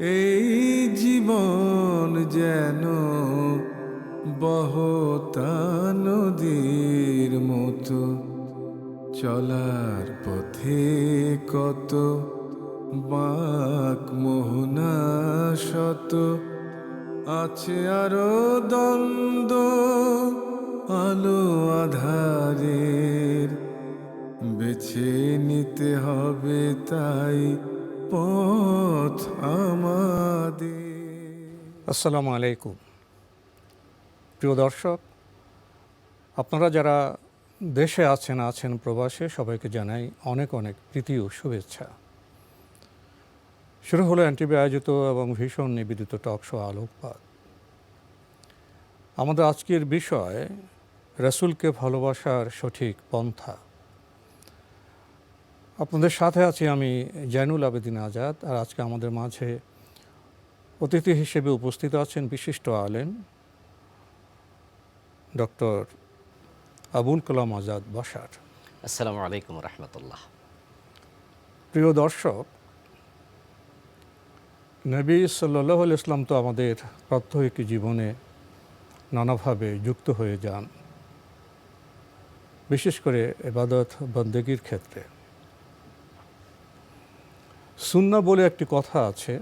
এই জীবন যেন বহতা নদীর মতো, চলার পথে কত বাক মোহনা শত, আছে আরও দ্বন্দ্ব আলো আধারের, বেছে নিতে হবে তাই পথ আমাদের। আসসালামু আলাইকুম। প্রিয় দর্শক, আপনারা যারা দেশে আছেন আছেন প্রবাসে, সবাইকে জানাই অনেক অনেক প্রীতি ও শুভেচ্ছা। শুরু হলো এনটিভি আয়োজিত এবং ভীষণ নিবেদিত টক শো আলোকপাত। আমাদের আজকের বিষয়, রসুলকে ভালোবাসার সঠিক পন্থা। আপনাদের সাথে আছি আমি জয়নুল আবেদিন আজাদ আর আজকে আমাদের মাঝে অতিথি হিসেবে উপস্থিত আছেন বিশিষ্ট আলেন ডক্টর আবুল কালাম আজাদ বাসার আসসালামু আলাইকুম রহমতুল্লাহ। প্রিয় দর্শক নবী সাল্লাহ ইসলাম তো আমাদের প্রাত্যহিক জীবনে নানাভাবে যুক্ত হয়ে যান বিশেষ করে এবাদত বন্দেগীর ক্ষেত্রে। সুন্না বলে একটি কথা আছে।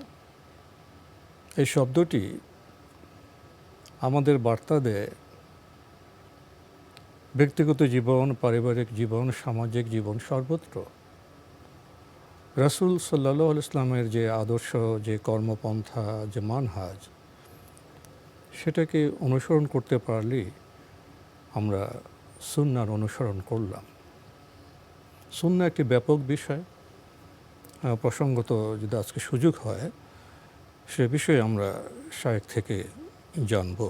এই শব্দটি আমাদের বার্তা দেয় ব্যক্তিগত জীবন, পারিবারিক জীবন, সামাজিক জীবন সর্বত্র। রাসুল সাল্লাহ ইসলামের যে আদর্শ, যে কর্মপন্থা, যে মানহাজ, সেটাকে অনুসরণ করতে পারলেই আমরা সুন্নার অনুসরণ করলাম। সুন্না একটি ব্যাপক বিষয়। প্রসঙ্গত যদি আজকে সুযোগ হয়, সে বিষয়ে আমরা শায়েক থেকে জানব।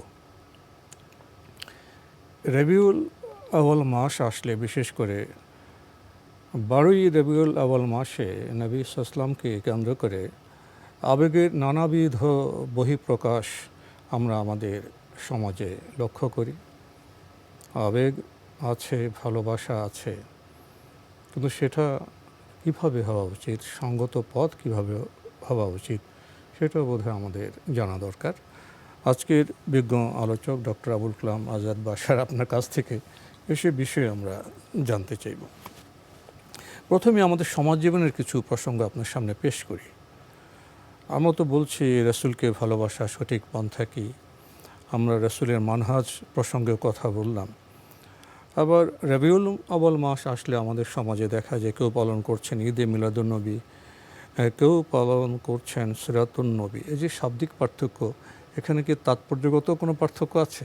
রবিউল আওয়াল মাস আসলে বিশেষ করে বারোই রবিউল আওয়াল মাসে নবী সাসলামকে কেন্দ্র করে আবেগের নানাবিধ বহিঃপ্রকাশ আমরা আমাদের সমাজে লক্ষ্য করি। আবেগ আছে, ভালোবাসা আছে, কিন্তু সেটা কীভাবে হওয়া উচিত? সঙ্গত পথ কীভাবে হওয়া উচিত? সেটাও বোধহয় আমাদের জানা দরকার। আজকের বিজ্ঞ আলোচক ডক্টর আবুল কালাম আজাদ বাসার আপনার কাছ থেকে এসে বিষয়ে আমরা জানতে চাইব। প্রথমে আমাদের সমাজ জীবনের কিছু প্রসঙ্গ আপনার সামনে পেশ করি। আমরা তো বলছি, রসুলকে ভালোবাসা সঠিক পন্থা কি? আমরা রসুলের মানহাজ প্রসঙ্গে কথা বললাম। আবার রবিউল আবল মাস আসলে আমাদের সমাজে দেখা যায় কেউ পালন করছেন ঈদে মিলাদুলনবী কেউ পালন করছেন সিরাতুন নবী। এই যে শাব্দিক পার্থক্য, এখানে কি তাৎপর্যগত কোনো পার্থক্য আছে?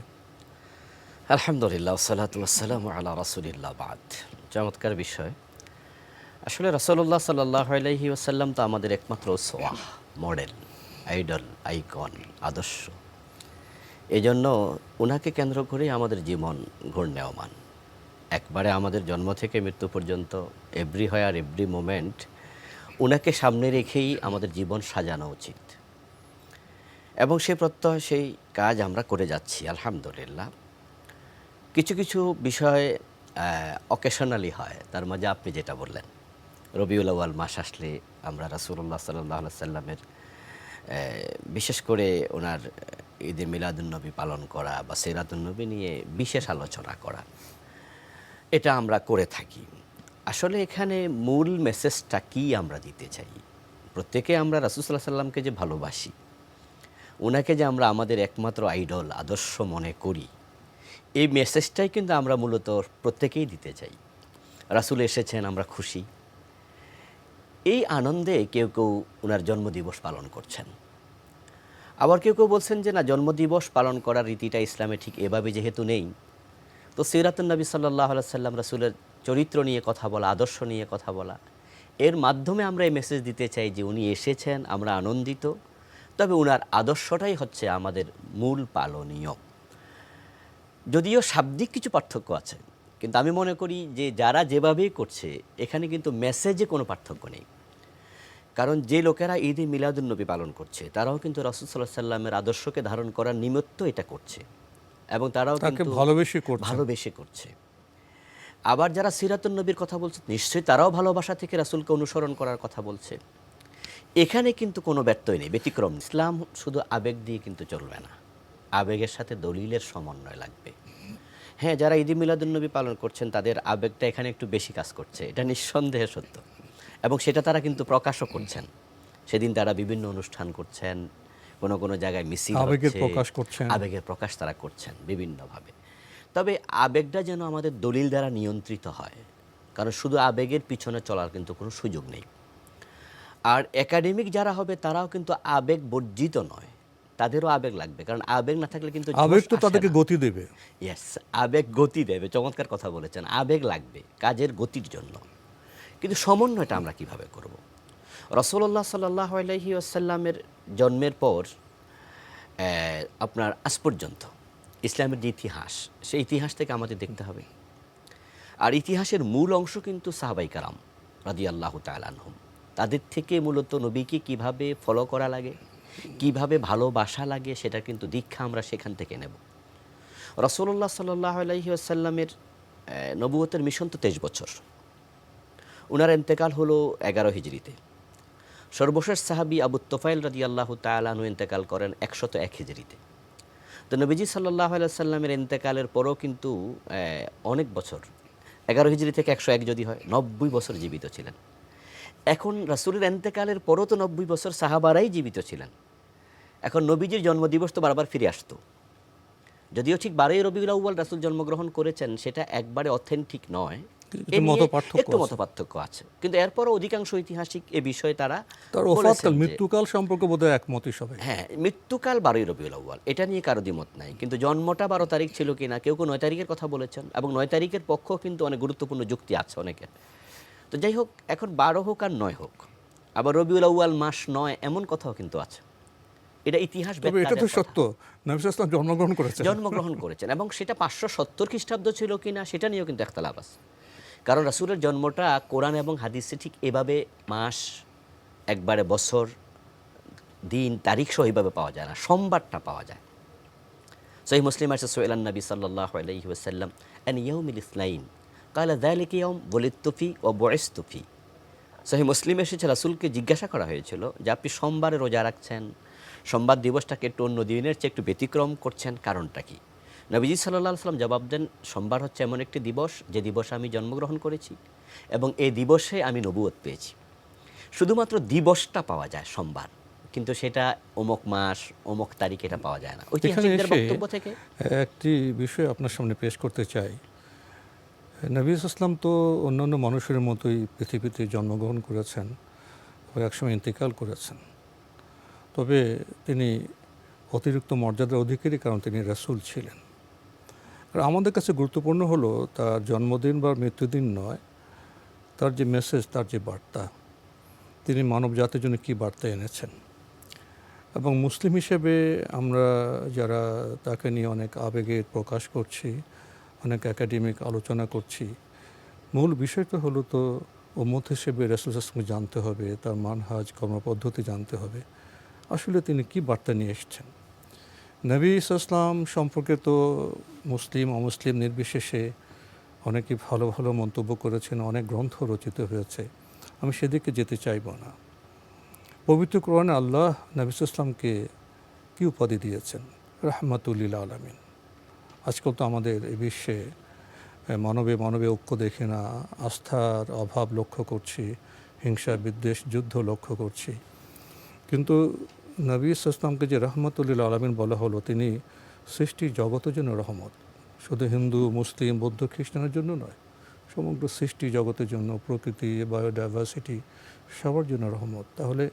আলহামদুলিল্লাহ সাল্লাতাম আলা রাসুলিল্লাহ বাদ। চমৎকার বিষয়। আসলে রসল্লাহ সাল্লাহ আলহি ওসাল্লাম তো আমাদের একমাত্র সোয়াহ, মডেল, আইডল, আইকন, আদর্শ। এই জন্য ওনাকে কেন্দ্র করেই আমাদের জীবন ঘূর্ণায়মান। একবারে আমাদের জন্ম থেকে মৃত্যু পর্যন্ত এভরি হয় আর এভরি মোমেন্ট ওনাকে সামনে রেখেই আমাদের জীবন সাজানো উচিত। এবং সে প্রত্যয়, সেই কাজ আমরা করে যাচ্ছি, আলহামদুলিল্লাহ। কিছু কিছু বিষয় অকেশনালি হয়, তার মাঝে আপনি যেটা বললেন। রবিউল আউয়াল মাস আসলে আমরা রাসুল্লাহ সাল্লাহ সাল্লামের বিশেষ করে ওনার ঈদে মিলাদুন্নবী পালন করা বা সিরাতুন্নবী নিয়ে বিশেষ আলোচনা করা। এটা আমরা করে থাকি। আসলে এখানে মূল মেসেজটা কি আমরা দিতে চাই? প্রত্যেকে আমরা রাসুসাল্লাহ সাল্লামকে যে ভালোবাসি ওনাকে যে আমরা আমাদের একমাত্র আইডল আদর্শ মনে করি, এই মেসেজটাই কিন্তু আমরা মূলত প্রত্যেকেই দিতে চাই। রাসুল এসেছেন, আমরা খুশি। এই আনন্দে কেউ কেউ ওনার জন্মদিবস পালন করছেন। আবার কেউ কেউ বলছেন যে, না, জন্মদিবস পালন করার রীতিটা ইসলামে ঠিক এভাবে যেহেতু নেই। তো সিরাতুল নবী সাল্লাহ সাল্লাম রাসুলের চরিত্র নিয়ে কথা বলা, আদর্শ নিয়ে কথা বলা, এর মাধ্যমে আমরা এই মেসেজ দিতে চাই যে উনি এসেছেন, আমরা আনন্দিত। তবে ওনার আদর্শটাই হচ্ছে আমাদের মূল পালনীয়। যদিও শাব্দিক কিছু পার্থক্য আছে, কিন্তু আমি মনে করি যে যারা যেভাবেই করছে, এখানে কিন্তু মেসেজে কোনো পার্থক্য নেই। কারণ যে লোকেরা ঈদে মিলাদুন্নবী পালন করছে, তারাও কিন্তু রাসুল সাল্লাহ সাল্লামের আদর্শকে ধারণ করার নিমিত্ত এটা করছে। এবং তারাও তাকে ভালোবেসে করছে। ভালোবেসে করছে। আবার যারা সিরাতুন নবীর কথা বলছে নিশ্চয়ই তারাও ভালোবাসা থেকে রাসুলকে অনুসরণ করার কথা বলছে। এখানে কিন্তু কোনো ব্যত্যয় নেই ব্যতিক্রম ইসলাম শুধু আবেগ দিয়ে কিন্তু চলবে না। আবেগের সাথে দলিলের সমন্বয় লাগবে। হ্যাঁ যারা ঈদ মিলাদুন্নবী পালন করছেন তাদের আবেগটা এখানে একটু বেশি কাজ করছে। এটা নিঃসন্দেহে সত্য। এবং সেটা তারা কিন্তু প্রকাশও করছেন। সেদিন তারা বিভিন্ন অনুষ্ঠান করছেন কোনো কোনো জায়গায় মিছিল আবেগের প্রকাশ করছেন। আবেগের প্রকাশ তারা করছেন বিভিন্নভাবে। তবে আবেগটা যেন আমাদের দলিল দ্বারা নিয়ন্ত্রিত হয় কারণ শুধু আবেগের পিছনে চলার কিন্তু কোনো সুযোগ নেই। আর একাডেমিক যারা হবে তারাও কিন্তু আবেগ বর্জিত নয় তাদেরও আবেগ লাগবে কারণ আবেগ না থাকলে কিন্তু আবেগ তো তাদেরকে গতি দেবে। ইয়েস আবেগ গতি দেবে চমৎকার কথা বলেছেন আবেগ লাগবে কাজের গতির জন্য। কিন্তু সমন্বয়টা আমরা কীভাবে করব? রসল্লাহ সাল্লাহ আলহি আসাল্লামের জন্মের পর আপনার আজ পর্যন্ত ইসলামের যে ইতিহাস, সেই ইতিহাস থেকে আমাদের দেখতে হবে। আর ইতিহাসের মূল অংশ কিন্তু সাহাবাই কারাম রাজি আল্লাহ তালানহম তাদের থেকে মূলত নবীকে কীভাবে ফলো করা লাগে, কীভাবে ভালোবাসা লাগে, সেটা কিন্তু দীক্ষা আমরা সেখান থেকে নেব। রসল্লাহ সাল্লাহ আলহি আসাল্লামের নবুয়তের মিশন তো তেইশ বছর। ওনার এন্তেকাল হলো এগারো হিজড়িতে। সর্বশেষ সাহাবি আবু তোফাইল রাজি আল্লাহ তালানু ইন্তেকাল করেন একশত এক হিজড়িতে। তো নবীজি সাল্লাহ সাল্লামের ইন্তেকালের পরও কিন্তু অনেক বছর, এগারো হিজড়ি থেকে একশো এক যদি হয়, নব্বই বছর জীবিত ছিলেন। এখন রাসুলের এন্তেকালের পরও তো নব্বই বছর সাহাবারাই জীবিত ছিলেন। এখন নবীজির জন্মদিবস তো বারবার ফিরে আসতো। যদিও ঠিক বারোই রবিউল আউ্বাল রাসুল জন্মগ্রহণ করেছেন, সেটা একবারে অথেন্টিক নয় একটু। মত পার্থক্য আছে। কিন্তু এরপরও অধিকাংশ ঐতিহাসিক এ বিষয়ে তারা তার ওফাতকাল মৃত্যুকাল সম্পর্কে বোধহয় একমতই সবাই। হ্যাঁ মৃত্যুকাল বারোই রবিউল আউ্বাল এটা নিয়ে কারও দ্বিমত নাই। কিন্তু জন্মটা বারো তারিখ ছিল কিনা কেউ কেউ নয় তারিখের কথা বলেছেন এবং নয় তারিখের পক্ষ কিন্তু অনেক গুরুত্বপূর্ণ যুক্তি আছে অনেকের। তো যাই হোক এখন বারো হোক আর নয় হোক আবার রবিউল আউ্বাল মাস নয় এমন কথাও কিন্তু আছে। এটা ইতিহাস এটা তো সত্য। জন্মগ্রহণ করেছেন। জন্মগ্রহণ করেছেন এবং সেটা পাঁচশো সত্তর খ্রিস্টাব্দ ছিল কিনা সেটা নিয়েও কিন্তু একতলাপ আছে। কারণ রাসুলের জন্মটা কোরআন এবং হাদিসে ঠিক এভাবে মাস, একবারে বছর, দিন, তারিখ সহ এইভাবে পাওয়া যায় না, সোমবারটা পাওয়া যায়। সহি মুসলিম আছে সোয়েলান নবী সাল্লাহ আলহি ওসাল্লাম অ্যান ইয়ৌমিল ইসলাইন কালা দালিক ইয়ম বলিত্তফি ও বয়েস্তুফি সহি মুসলিম এসেছে রাসুলকে জিজ্ঞাসা করা হয়েছিল যে, আপনি সোমবারে রোজা রাখছেন? সোমবার দিবসটাকে একটু অন্য দিনের চেয়ে একটু ব্যতিক্রম করছেন কারণটা কি? নবীজি সাল্লাহ সাল্লাম জবাব দেন সোমবার হচ্ছে এমন একটি দিবস যে দিবসে আমি জন্মগ্রহণ করেছি এবং এই দিবসে আমি নবুয়ত পেয়েছি। শুধুমাত্র দিবসটা পাওয়া যায় সোমবার কিন্তু সেটা অমুক মাস অমুক তারিখ এটা পাওয়া যায় না। ঐতিহাসিকদের বক্তব্য থেকে? একটি বিষয় আপনার সামনে পেশ করতে চাই। নবী ইসলাম তো অন্যান্য মানুষের মতোই পৃথিবীতে জন্মগ্রহণ করেছেন ও একসময় ইন্তেকাল করেছেন। তবে তিনি অতিরিক্ত মর্যাদার অধিকারী কারণ তিনি রাসূল ছিলেন। আর আমাদের কাছে গুরুত্বপূর্ণ হলো তার জন্মদিন বা মৃত্যুদিন নয়, তার যে মেসেজ তার যে বার্তা, তিনি মানব জাতির জন্য কী বার্তা এনেছেন। এবং মুসলিম হিসেবে আমরা যারা তাকে নিয়ে অনেক আবেগে প্রকাশ করছি, অনেক একাডেমিক আলোচনা করছি, মূল বিষয়টা হলো তো উম্মত হিসেবে রসুল জানতে হবে, তার মানহাজ কর্মপদ্ধতি জানতে হবে। আসলে তিনি কি বার্তা নিয়ে এসেছেন? নবী ইসলাম সম্পর্কে তো মুসলিম, অমুসলিম নির্বিশেষে অনেকে ভালো ভালো মন্তব্য করেছেন, অনেক গ্রন্থ রচিত হয়েছে। আমি সেদিকে যেতে চাইব না। পবিত্র কোরআনে আল্লাহ নবী ইসলামকে কী উপাধি দিয়েছেন? রহমাতুল্লিল আলমিন। আজকাল তো আমাদের এই বিশ্বে মানবে মানবে ঐক্য দেখে না, আস্থার অভাব লক্ষ্য করছি, হিংসা বিদ্বেষ যুদ্ধ লক্ষ্য করছি। কিন্তু নবী ইসলামকে যে রহমতুল্লিল আলমিন বলা হলো, তিনি সৃষ্টি জগতের জন্য রহমত। শুধু হিন্দু, মুসলিম, বৌদ্ধ, খ্রিস্টানের জন্য নয়, সমগ্র সৃষ্টি জগতের জন্য, প্রকৃতি, বায়োডাইভার্সিটি সবার জন্য রহমত। তাহলে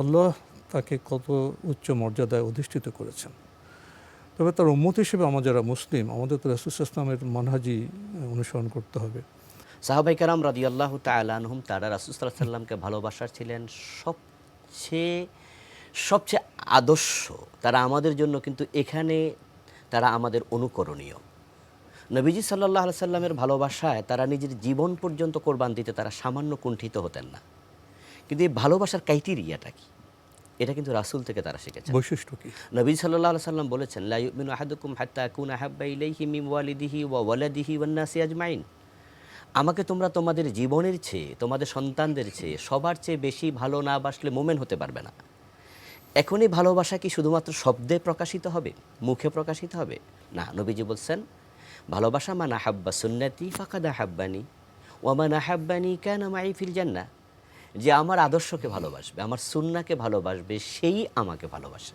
আল্লাহ তাকে কত উচ্চ মর্যাদায় অধিষ্ঠিত করেছেন? তবে তার উম্মত হিসেবে আমরা যারা মুসলিম, আমাদের তো রাসুল ইসলামের মানহাজি অনুসরণ করতে হবে। সাহাবাই কারাম রাজি আল্লাহ তালানহুম তারা রাসুসাল্লাহ সাল্লামকে ভালোবাসার ছিলেন সবচেয়ে সবচেয়ে আদর্শ তারা আমাদের জন্য কিন্তু এখানে তারা আমাদের অনুকরণীয়। নবীজি সাল্লাহ সাল্লামের ভালোবাসায় তারা নিজের জীবন পর্যন্ত কোরবান দিতে তারা সামান্য কুণ্ঠিত হতেন না। কিন্তু এই ভালোবাসার ক্রাইটেরিয়াটা কি? এটা কিন্তু রাসূল থেকে তারা শিখেছে বৈশিষ্ট্য কি? নবী আলাইহি সাল্লাম বলেছেন লা ইউমিনু আহাদুকুম হাত্তা আকুনা হাব্বা ইলাইহি মিন ওয়ালিদিহি ওয়া ওয়ালাদিহি ওয়ান নাসি আজমাইন। আমাকে তোমরা তোমাদের জীবনের চেয়ে তোমাদের সন্তানদের চেয়ে সবার চেয়ে বেশি ভালো না বাসলে মোমেন হতে পারবে না। এখনই ভালোবাসা কি শুধুমাত্র শব্দে প্রকাশিত হবে? মুখে প্রকাশিত হবে? না নবীজি বলছেন ভালোবাসা মান আহাব্বা সুন্নতি ফাকাদ আহাব্বানি ওয়ামান আহাব্বানি কেন মাই ফিল জান্না যে আমার আদর্শকে ভালোবাসবে আমার সুন্নাকে ভালোবাসবে সেই আমাকে ভালোবাসে।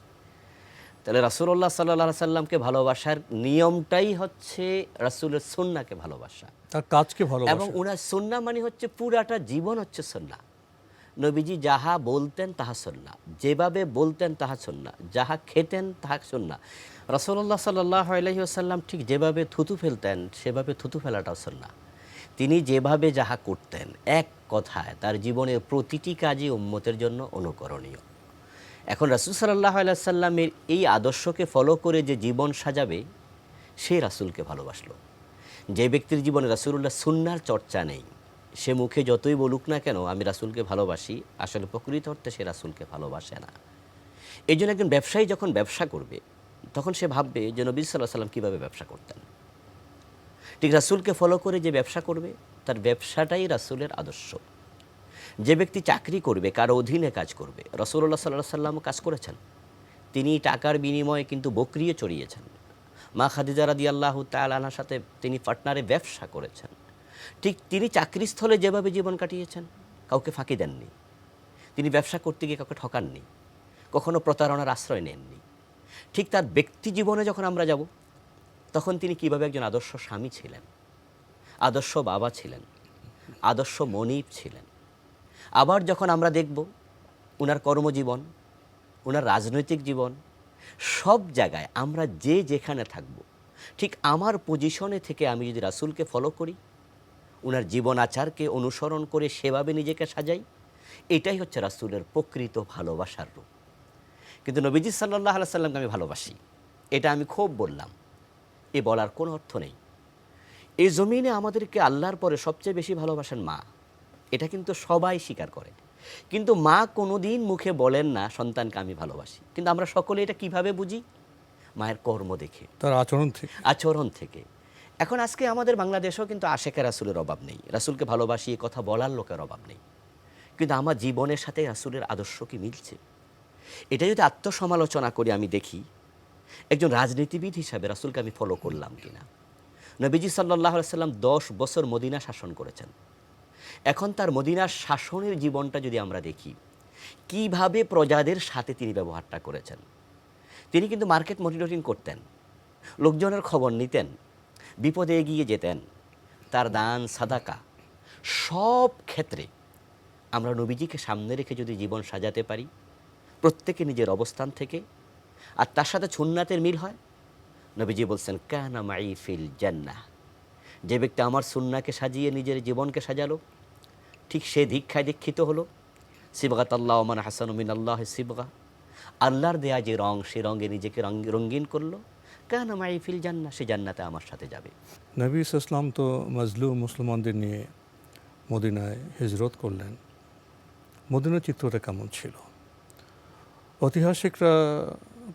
তাহলে রাসূলুল্লাহ সাল্লাহ সাল্লামকে ভালোবাসার নিয়মটাই হচ্ছে রাসূলের সুন্নাকে ভালোবাসা। তার কাজকে ভালো এবং ওনার সন্না মানে হচ্ছে পুরাটা জীবন হচ্ছে সন্না নবীজি যাহা বলতেন তাহা সন্না। যেভাবে বলতেন তাহা সন্না। যাহা খেতেন তাহা সন্না। রসল্লাহ সাল্লাহ আলহিহাসাল্লাম ঠিক যেভাবে থুতু ফেলতেন, সেভাবে থুতু ফেলাটাও সন্না। তিনি যেভাবে যাহা করতেন, এক কথায় তার জীবনের প্রতিটি কাজই উম্মতের জন্য অনুকরণীয়। এখন রাসুল সাল্লাহ আলাইসাল্লামের এই আদর্শকে ফলো করে যে জীবন সাজাবে সে রাসূলকে ভালোবাসলো। যে ব্যক্তির জীবনে রাসূলুল্লাহ সুন্নার চর্চা নেই সে মুখে যতই বলুক না কেন, আমি রাসূলকে ভালোবাসি। আসলে প্রকৃত অর্থে সে রাসূলকে ভালোবাসে না। এই জন্য একজন ব্যবসায়ী যখন ব্যবসা করবে, তখন সে ভাববে যে নবী সাল্লাহ সাল্লাম কীভাবে ব্যবসা করতেন। ঠিক রাসূলকে ফলো করে যে ব্যবসা করবে, তার ব্যবসাটাই রাসূলের আদর্শ। যে ব্যক্তি চাকরি করবে, কারও অধীনে কাজ করবে রসুল্লাহ সাল্লাহ সাল্লামও কাজ করেছেন। তিনি টাকার বিনিময়ে কিন্তু বকরিয়ে চড়িয়েছেন। মা খাদিজা রাদি আল্লাহ তালার সাথে তিনি পার্টনারে ব্যবসা করেছেন। ঠিক তিনি চাকরিস্থলে যেভাবে জীবন কাটিয়েছেন, কাউকে ফাঁকি দেননি। তিনি ব্যবসা করতে গিয়ে কাউকে ঠকাননি, কখনো প্রতারণার আশ্রয় নেননি। ঠিক তার ব্যক্তি জীবনে যখন আমরা যাব, তখন তিনি কীভাবে একজন আদর্শ স্বামী ছিলেন? আদর্শ বাবা ছিলেন, আদর্শ মনিব ছিলেন। আবার যখন আমরা দেখব ওনার কর্মজীবন ওনার রাজনৈতিক জীবন, সব জায়গায় আমরা যে যেখানে থাকব, ঠিক আমার পজিশনে থেকে আমি যদি রাসূলকে ফলো করি ওনার জীবন আচারকে অনুসরণ করে সেভাবে নিজেকে সাজাই এটাই হচ্ছে রাসূলের প্রকৃত ভালোবাসার রূপ। কিন্তু নবীজি সাল্লাহ সাল্লামকে আমি ভালোবাসি এটা আমি খুব বললাম। এ বলার কোনো অর্থ নেই। এই জমিনে আমাদেরকে আল্লাহর পরে সবচেয়ে বেশি ভালোবাসেন মা এটা কিন্তু সবাই স্বীকার করে। কিন্তু মা কোনোদিন মুখে বলেন না সন্তানকে আমি ভালোবাসি। কিন্তু আমরা সকলে এটা কীভাবে বুঝি? মায়ের কর্ম দেখে। তার আচরণ থেকে। আচরণ থেকে। এখন আজকে আমাদের বাংলাদেশেও কিন্তু আশেকে রাসুলের অভাব নেই। রাসুলকে ভালোবাসি, এ কথা বলার লোকের অভাব নেই। কিন্তু আমার জীবনের সাথে রাসুলের আদর্শ কি মিলছে? এটা যদি আত্মসমালোচনা করি, আমি দেখি একজন রাজনীতিবিদ হিসাবে রাসুলকে আমি ফলো করলাম কিনা। নবীজি সাল্লাহ সাল্লাম দশ বছর মদিনা শাসন করেছেন। এখন তার মদিনার শাসনের জীবনটা যদি আমরা দেখি, কীভাবে প্রজাদের সাথে তিনি ব্যবহারটা করেছেন। তিনি কিন্তু মার্কেট মনিটরিং করতেন, লোকজনের খবর নিতেন বিপদে এগিয়ে যেতেন। তার দান, সাদাকা, সব ক্ষেত্রে আমরা নবীজিকে সামনে রেখে যদি জীবন সাজাতে পারি, প্রত্যেকে নিজের অবস্থান থেকে, আর তার সাথে সুন্নাতের মিল হয়, নবীজি বলছেন, কানা মাই ফিল জান্নাহ। যে ব্যক্তি আমার সুন্নাকে সাজিয়ে নিজের জীবনকে সাজালো, ঠিক সে দীক্ষায় দীক্ষিত হলো। সিবগাত আল্লাহ ওমান হাসান মিন আল্লাহ সিবগা। আল্লাহর দেয়া যে রং, সে রঙে নিজেকে রঙ- রঙিন করল। কেন মাই ফিল জান্না সে জান্নাতে আমার সাথে যাবে। নবী ইসলাম তো মজলু মুসলমানদের নিয়ে মদিনায় হিজরত করলেন। মদিনার চিত্রটা কেমন ছিল? ঐতিহাসিকরা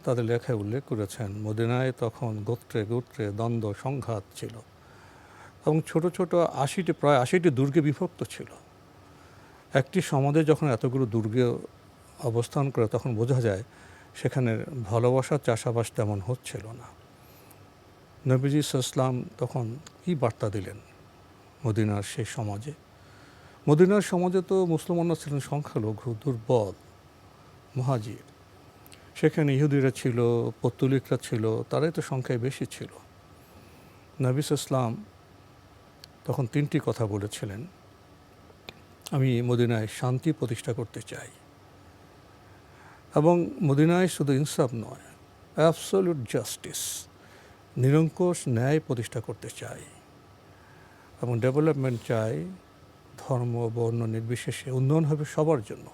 তাদের লেখায় উল্লেখ করেছেন, মদিনায় তখন গোত্রে গোত্রে দ্বন্দ্ব, সংঘাত ছিল এবং ছোট ছোট আশিটি, প্রায় আশিটি দুর্গে বিভক্ত ছিল। একটি সমাজে যখন এতগুলো দুর্গে অবস্থান করে তখন বোঝা যায় সেখানে ভালোবাসার চাষাবাস তেমন হচ্ছিল না। নবীজি ইসলাম তখন কি বার্তা দিলেন মদিনার সেই সমাজে? মদিনার সমাজে তো মুসলমানরা ছিলেন সংখ্যালঘু, দুর্বল, মহাজির। সেখানে ইহুদিরা ছিল, পত্তলিকরা ছিল, তারাই তো সংখ্যায় বেশি ছিল। নবিস ইসলাম তখন তিনটি কথা বলেছিলেন। আমি মদিনায় শান্তি প্রতিষ্ঠা করতে চাই। এবং মদিনায় শুধু ইনসাফ নয় অ্যাবসলিউট জাস্টিস নিরঙ্কুশ ন্যায় প্রতিষ্ঠা করতে চাই এবং ডেভেলপমেন্ট চাই ধর্ম, বর্ণ, নির্বিশেষে উন্নয়ন হবে সবার জন্য।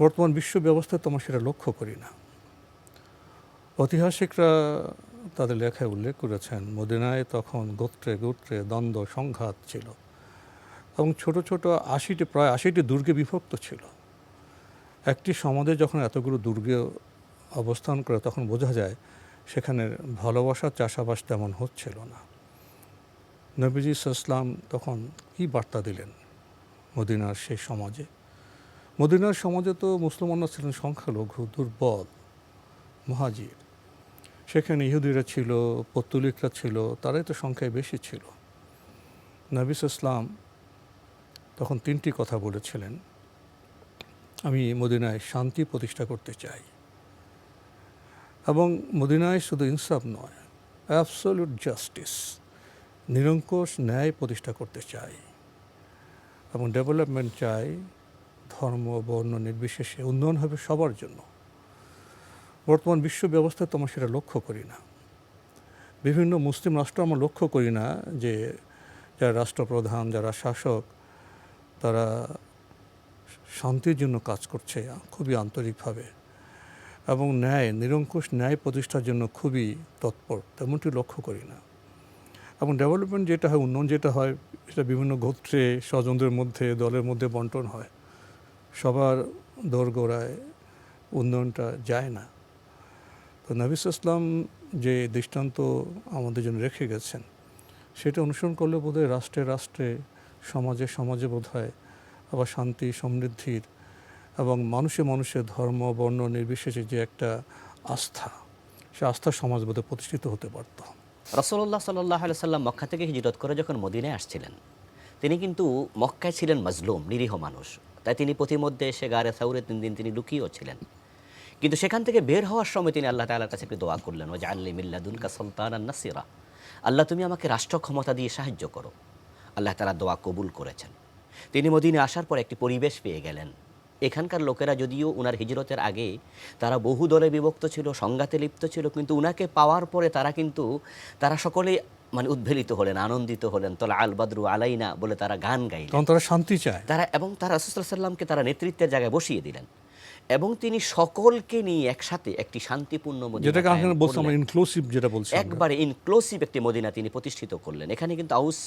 বর্তমান বিশ্ব ব্যবস্থায় তো আমরা সেটা লক্ষ্য করি না। ঐতিহাসিকরা তাদের লেখায় উল্লেখ করেছেন, মদিনায় তখন গোত্রে গোত্রে দ্বন্দ্ব, সংঘাত ছিল এবং ছোট ছোট আশিটি, প্রায় আশিটি দুর্গে বিভক্ত ছিল। একটি সমাজে যখন এতগুলো দুর্গে অবস্থান করে তখন বোঝা যায় সেখানে ভালোবাসার চাষাবাস তেমন হচ্ছিল না। নবীজি ইসলাম তখন কি বার্তা দিলেন মদিনার সেই সমাজে? মদিনার সমাজে তো মুসলমানরা ছিলেন সংখ্যালঘু, দুর্বল, মহাজির। সেখানে ইহুদিরা ছিল, পত্তলিকরা ছিল, তারাই তো সংখ্যায় বেশি ছিল। নবিস ইসলাম তখন তিনটি কথা বলেছিলেন। আমি মদিনায় শান্তি প্রতিষ্ঠা করতে চাই। এবং মদিনায় শুধু ইনসাফ নয় অ্যাবসলিউট জাস্টিস নিরঙ্কুশ ন্যায় প্রতিষ্ঠা করতে চাই এবং ডেভেলপমেন্ট চাই ধর্ম, বর্ণ, নির্বিশেষে উন্নয়ন হবে সবার জন্য। বর্তমান বিশ্ব ব্যবস্থায় তো আমরা সেটা লক্ষ্য করি না। বিভিন্ন মুসলিম রাষ্ট্র আমরা লক্ষ্য করি না যে যারা রাষ্ট্রপ্রধান, যারা শাসক, তারা শান্তির জন্য কাজ করছে খুবই আন্তরিকভাবে। এবং ন্যায়, নিরঙ্কুশ ন্যায় প্রতিষ্ঠার জন্য খুবই তৎপর, তেমনটি লক্ষ্য করি না। এবং ডেভেলপমেন্ট যেটা হয়, উন্নয়ন যেটা হয়, সেটা বিভিন্ন গোত্রে, স্বজনদের মধ্যে, দলের মধ্যে বন্টন হয়। সবার দোরগোড়ায় উন্নয়নটা যায় না। তো নবিস ইসলাম যে দৃষ্টান্ত আমাদের জন্য রেখে গেছেন, সেটা অনুসরণ করলে বোধহয় রাষ্ট্রে রাষ্ট্রে, সমাজে সমাজে বোধ হয় আবার শান্তি, সমৃদ্ধির এবং মানুষে মানুষের ধর্ম, বর্ণ নির্বিশেষে যে একটা আস্থা, সে আস্থা সমাজ প্রতিষ্ঠিত হতে পারত। রসল্লাহ সাল্লাহ সাল্লাম মক্কা থেকে হিজরত করে যখন মদিনায় আসছিলেন, তিনি কিন্তু মক্কায় ছিলেন মজলুম, নিরীহ মানুষ। তাই তিনি প্রতিমধ্যে এসে গারে সাউরে তিন দিন তিনি লুকিয়েও ছিলেন। কিন্তু সেখান থেকে বের হওয়ার সময় তিনি আল্লাহ তালার কাছে একটি দোয়া করলেন ও জাল্লি মিল্লাদুলকা সুলতান নাসিরা। আল্লাহ, তুমি আমাকে রাষ্ট্র ক্ষমতা দিয়ে সাহায্য করো। আল্লাহ তালা দোয়া কবুল করেছেন। তিনি মদিনে আসার পর একটি পরিবেশ পেয়ে গেলেন। এখানকার লোকেরা যদিও উনার হিজরতের আগে তারা বহু দলে বিভক্ত ছিল সংঘাতে লিপ্ত ছিল কিন্তু উনাকে পাওয়ার পরে তারা কিন্তু তারা সকলে মানে উদ্বেলিত হলেন আনন্দিত হলেন তোলা আল বাদরু আলাইনা বলে তারা গান গাইলেন। তারা শান্তি চায়। তারা এবং তারা রসুল্লাহ সাল্লামকে তারা নেতৃত্বের জায়গায় বসিয়ে দিলেন এবং তিনি সকলকে নিয়ে একসাথে একটি শান্তিপূর্ণ যেটাকে। ইনক্লুসিভ যেটা বলছি একবারে ইনক্লুসিভ একটি মদিনা তিনি প্রতিষ্ঠিত করলেন। এখানে কিন্তু আউস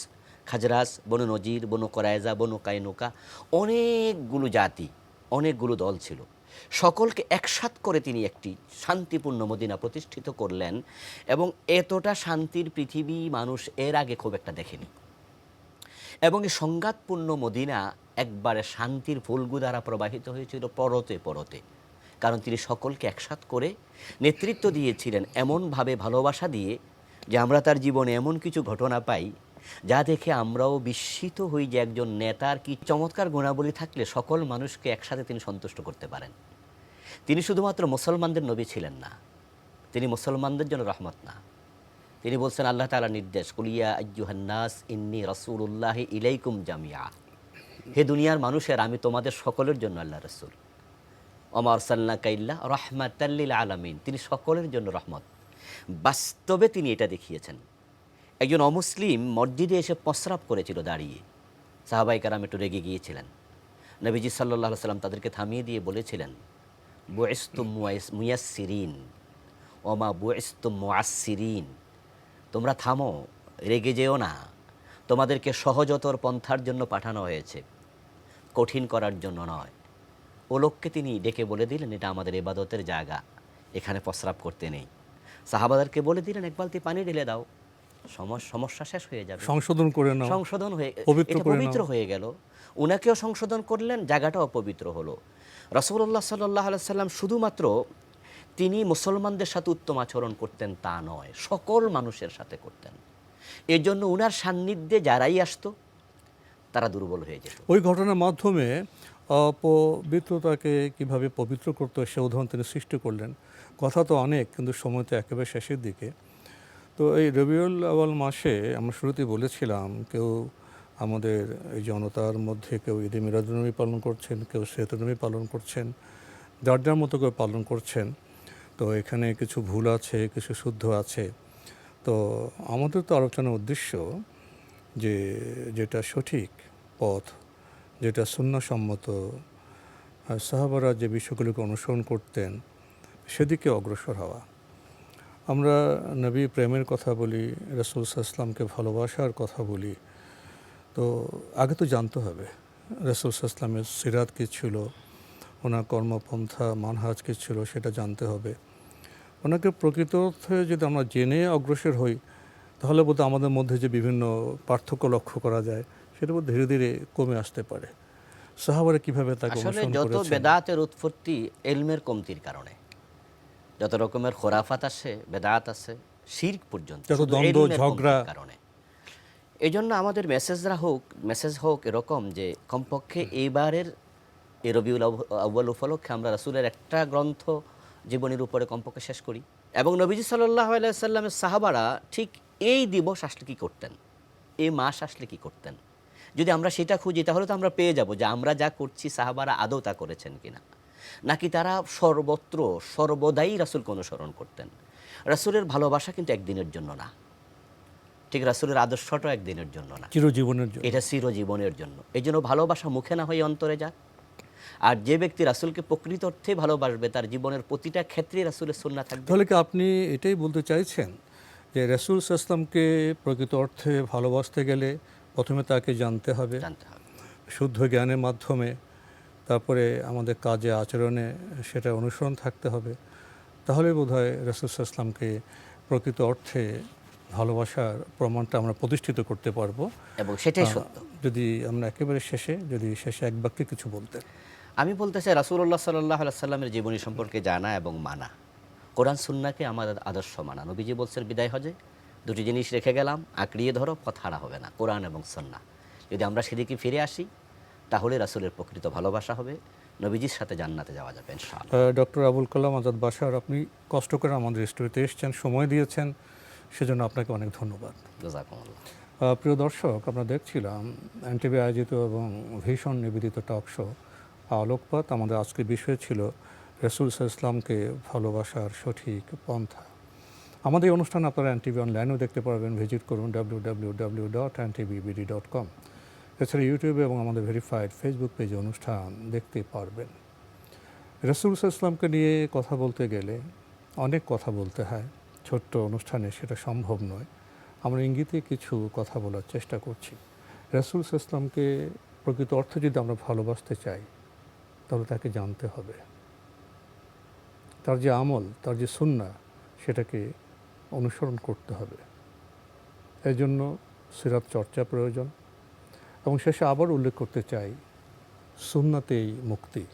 খাজরাস বনু নজির বনু করায়জা বনু কায়নুকা অনেকগুলো জাতি অনেকগুলো দল ছিল। সকলকে একসাথ করে তিনি একটি শান্তিপূর্ণ মদিনা প্রতিষ্ঠিত করলেন এবং এতটা শান্তির পৃথিবী মানুষ এর আগে খুব একটা দেখেনি। এবং এই সংঘাতপূর্ণ মদিনা একবারে শান্তির ফুলগু দ্বারা প্রবাহিত হয়েছিল পরতে পরতে। কারণ তিনি সকলকে একসাথ করে নেতৃত্ব দিয়েছিলেন এমনভাবে ভালোবাসা দিয়ে যে আমরা তার জীবনে এমন কিছু ঘটনা পাই যা দেখে আমরাও বিস্মিত হই যে একজন নেতার কি চমৎকার গুণাবলী থাকলে সকল মানুষকে একসাথে তিনি সন্তুষ্ট করতে পারেন। তিনি শুধুমাত্র মুসলমানদের নবী ছিলেন না, তিনি মুসলমানদের জন্য রহমত না। তিনি বলছেন, আল্লাহ তাআলা নির্দেশ কুলিয়া আজ্জুহান্নাস ইন্নি রাসূলুল্লাহি ইলাইকুম জামিয়া হে দুনিয়ার মানুষের, আমি তোমাদের সকলের জন্য আল্লাহ রসুল। অমর সাল্লা কাইল্লা রহমাতাল্লিল আলামিন। তিনি সকলের জন্য রহমত। বাস্তবে তিনি এটা দেখিয়েছেন। একজন অমুসলিম মসজিদে এসে প্রস্রাব করেছিল দাঁড়িয়ে। সাহাবাই কারাম একটু রেগে গিয়েছিলেন। নবীজি সাল্লাহ সাল্লাম তাদেরকে থামিয়ে দিয়ে বলেছিলেন বুয়েস্তুম ওমা বুয়েস্তুম মুআসিরিন তোমরা থামো, রেগে যেও না। তোমাদেরকে সহজতর পন্থার জন্য পাঠানো হয়েছে। কঠিন করার জন্য নয়। ও লোককে তিনি ডেকে বলে দিলেন, এটা আমাদের এবাদতের জায়গা। এখানে প্রস্রাব করতে নেই। সাহাবাদারকে বলে দিলেন, এক বালতি পানি ঢেলে দাও। সমস্যা শেষ হয়ে যাবে। সংশোধন করে নাও। সংশোধন হয়ে পবিত্র এটা পবিত্র হয়ে গেল। উনাকেও সংশোধন করলেন জায়গাটাও পবিত্র হলো। রসুল্লাহ সাল্লাহ সাল্লাম শুধুমাত্র তিনি মুসলমানদের সাথে উত্তম আচরণ করতেন তা নয় সকল মানুষের সাথে করতেন। এর জন্য উনার সান্নিধ্যে যারাই আসতো তারা দুর্বল হয়ে যেত। ওই ঘটনার মাধ্যমে অপবিত্রতাকে কীভাবে পবিত্র করতে সে উদাহরণ তিনি সৃষ্টি করলেন। কথা তো অনেক কিন্তু সময় তো একেবারে শেষের দিকে। তো এই রবিউল আওয়াল মাসে আমরা শুরুতেই বলেছিলাম, কেউ আমাদের এই জনতার মধ্যে কেউ ঈদে মিরাদুনবী পালন করছেন, কেউ সেতুনবী পালন করছেন, যার যার মতো করে পালন করছেন। তো এখানে কিছু ভুল আছে, কিছু শুদ্ধ আছে। তো আমাদের তো আলোচনার উদ্দেশ্য যে যেটা সঠিক পথ, যেটা শূন্যসম্মত সাহাবারা যে বিষয়গুলিকে অনুসরণ করতেন, সেদিকে অগ্রসর হওয়া। আমরা নবী প্রেমের কথা বলি রসুল ইসলামকে ভালোবাসার কথা বলি তো আগে তো জানতে হবে রসুল ইসলামের সিরাত কী ছিল ওনার কর্মপন্থা মানহাজ কী ছিল সেটা জানতে হবে। ওনাকে প্রকৃত অর্থে যদি আমরা জেনে অগ্রসর হই তাহলে বোধ আমাদের মধ্যে যে বিভিন্ন পার্থক্য লক্ষ্য করা যায় সেটা বোধ ধীরে ধীরে কমে আসতে পারে। সাহাবারা কীভাবে তাকে যত বেদাতের উৎপত্তি এলমের কমতির কারণে। যত রকমের খোরাফাত আছে বেদাত আছে শির্ক পর্যন্ত দ্বন্দ্ব, ঝগড়া। কারণে। এই জন্য আমাদের মেসেজরা হোক মেসেজ হোক এরকম যে কমপক্ষে এইবারের এই রবিউল আউ- আউ্বাল উপলক্ষে আমরা রাসূলের একটা গ্রন্থ জীবনীর উপরে কমপক্ষে শেষ করি। এবং নবীজি সাল্লাহ আলাইসাল্লামের সাহাবারা ঠিক এই দিবস আসলে কী করতেন? এই মাস আসলে কী করতেন? যদি আমরা সেটা খুঁজি তাহলে তো আমরা পেয়ে যাব যে আমরা যা করছি সাহাবারা আদৌ তা করেছেন কিনা। নাকি তারা সর্বত্র সর্বদাই রাসূলকে অনুসরণ করতেন? রাসূলের ভালোবাসা কিন্তু একদিনের জন্য না। ঠিক রাসুলের আদর্শটাও একদিনের জন্য না। চিরজীবনের জন্য। এটা চিরজীবনের জন্য। এই জন্য ভালোবাসা মুখে না হয়ে অন্তরে যাক আর যে ব্যক্তি রাসূলকে প্রকৃত অর্থে ভালোবাসবে তার জীবনের প্রতিটা ক্ষেত্রে রাসূলের সুন্না থাকবে। তাহলে কি আপনি এটাই বলতে চাইছেন যে রসুল সাসলামকে প্রকৃত অর্থে ভালোবাসতে গেলে প্রথমে তাকে জানতে হবে। জানতে হবে। শুদ্ধ জ্ঞানের মাধ্যমে তারপরে আমাদের কাজে আচরণে সেটা অনুসরণ থাকতে হবে। তাহলে বোধ হয় রসুল সাসলামকে প্রকৃত অর্থে ভালোবাসার প্রমাণটা আমরা প্রতিষ্ঠিত করতে পারব। এবং সেটাই সত্য। যদি আমরা একেবারে শেষে যদি শেষে এক বাক্যে কিছু বলতেন। আমি বলতে চাই রাসূলুল্লাহ সাল্লাহ সাল্লামের জীবনী সম্পর্কে জানা এবং মানা। কোরআন সুন্নাকে আমাদের আদর্শ মানা। নবীজি বলছেন বিদায় হজে। দুটি জিনিস রেখে গেলাম আঁকড়িয়ে ধরো পথ হারা হবে না। কোরআন এবং সন্না যদি আমরা সেদিকে ফিরে আসি তাহলে রাসুলের প্রকৃত ভালোবাসা হবে। নবীজির সাথে জান্নাতে যাওয়া যাবে ডক্টর আবুল কালাম আজাদ বাসার আপনি কষ্ট করে আমাদের স্টুডিওতে এসেছেন সময় দিয়েছেন সেজন্য আপনাকে অনেক ধন্যবাদ। প্রিয় দর্শক আমরা দেখছিলাম এনটিভি আয়োজিত এবং ভীষণ নিবেদিত টক শো আলোকপাত। আমাদের আজকের বিষয় ছিল রসুল ইসলামকে ভালোবাসার সঠিক পন্থা। আমাদের অনুষ্ঠান আপনারা এনটিভি অনলাইনেও দেখতে পারবেন। ভিজিট করুন W W W dot N NTVBD dot com এছাড়া ইউটিউবে এবং আমাদের ভেরিফাইড ফেসবুক পেজে অনুষ্ঠান দেখতে পারবেন। রসুল ইসলামকে নিয়ে কথা বলতে গেলে অনেক কথা বলতে হয়। ছোট্ট অনুষ্ঠানে সেটা সম্ভব নয়। আমরা ইঙ্গিতে কিছু কথা বলার চেষ্টা করছি। রসুল ইসলামকে প্রকৃত অর্থে যদি আমরা ভালোবাসতে চাই, তাহলে তাকে জানতে হবে। তার যে আমল, তার যে সুন্না সেটাকে অনুসরণ করতে হবে। এই জন্য সিরাত চর্চা প্রয়োজন। এবং শেষে আবার উল্লেখ করতে চাই, সুন্নাতেই মুক্তি।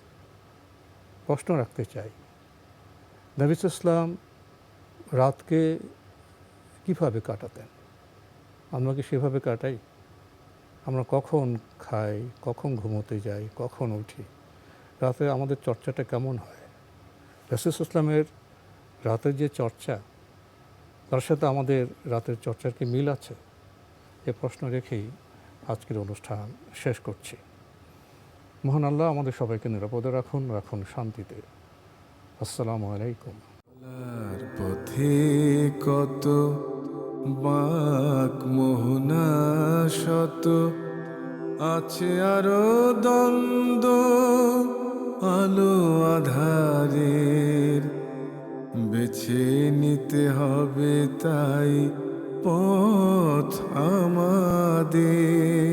প্রশ্ন রাখতে চাই নবিস ইসলাম রাতকে কীভাবে কাটাতেন? আমরা কি সেভাবে কাটাই? আমরা কখন খাই, কখন ঘুমোতে যাই, কখন উঠি? রাতে আমাদের চর্চাটা কেমন হয়? রসুল ইসলামের রাতের যে চর্চা, তার সাথে আমাদের রাতের চর্চার কি মিল আছে? এ প্রশ্ন রেখেই আজকের অনুষ্ঠান শেষ করছি। মহান আল্লাহ আমাদের সবাইকে নিরাপদে রাখুন রাখুন শান্তিতে। আসসালামু আলাইকুম। পথে কত বাক মোহনা শত আছে আরও দ্বন্দ্ব আলো আধারের, বেছে নিতে হবে তাই পথ আমাদের।